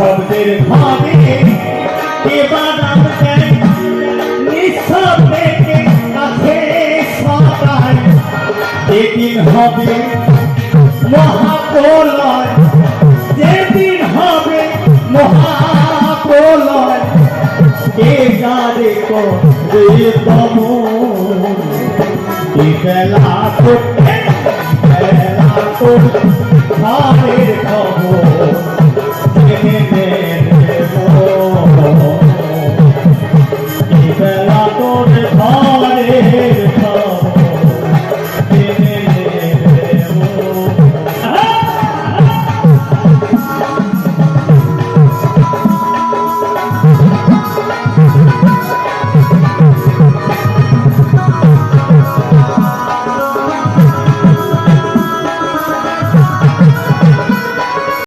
নিঃশব্দের ভাবে এবার আমাকে নিঃশব্দে কাছে সবাই যেদিন হবে মহাপ্রলয় যেদিন হবে মহাপ্রলয় কে জানে কবে তম বেলা বেলা ঘরের খবর